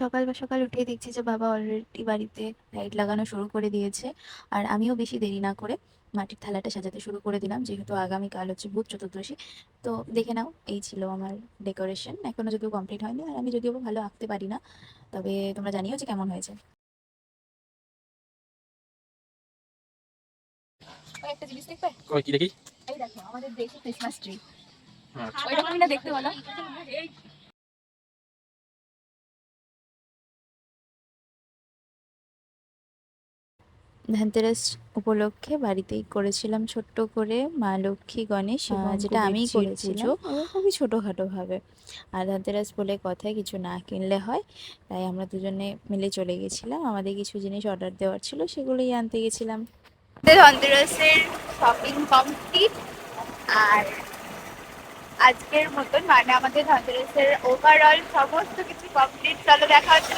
সকাল বা সকাল উঠেই দেখছি যে বাবা অলরেডি বাড়িতে লাইট লাগানো শুরু করে দিয়েছে। আর আমিও বেশি দেরি না করে মাটির থালাটা সাজাতে শুরু করে দিলাম যেহেতু আগামীকাল হচ্ছে বুধ চতুর্দশী। তো দেখে নাও এই ছিল আমার ডেকোরেশন এখনও যদিও কমপ্লিট হয়নি আর আমি যদিও ভালো আঁকতে পারি না তবে তোমরা জানিও যে কেমন হয়েছে। একটা জিনিস দেখবে? কই কি দেখি? এই দেখো আমাদের দেশি ক্রিসমাস ট্রি আচ্ছা ওই রকমই না দেখতে বলো? ধনতেরাস উপলক্ষে বাড়িতেই করেছিলাম ছোট্ট করে মা লক্ষ্মী গণেশ যেটা আমি করেছিলাম। খুবই ছোটোখাটো ভাবে আর ধনতেরাস বলে কথায় কিছু না কিনলে হয় তাই আমরা দুজনে মিলে চলে গেছিলাম। আমাদের কিছু জিনিস অর্ডার দেওয়ার ছিল সেগুলোই আনতে গেছিলাম। ধনতেরাসের শপিং কমপ্লিট আর আজকের মতন মানে আমাদের ধনতেরাসের ওভারঅল সমস্ত কিছু কমপ্লিট চলো দেখা হচ্ছে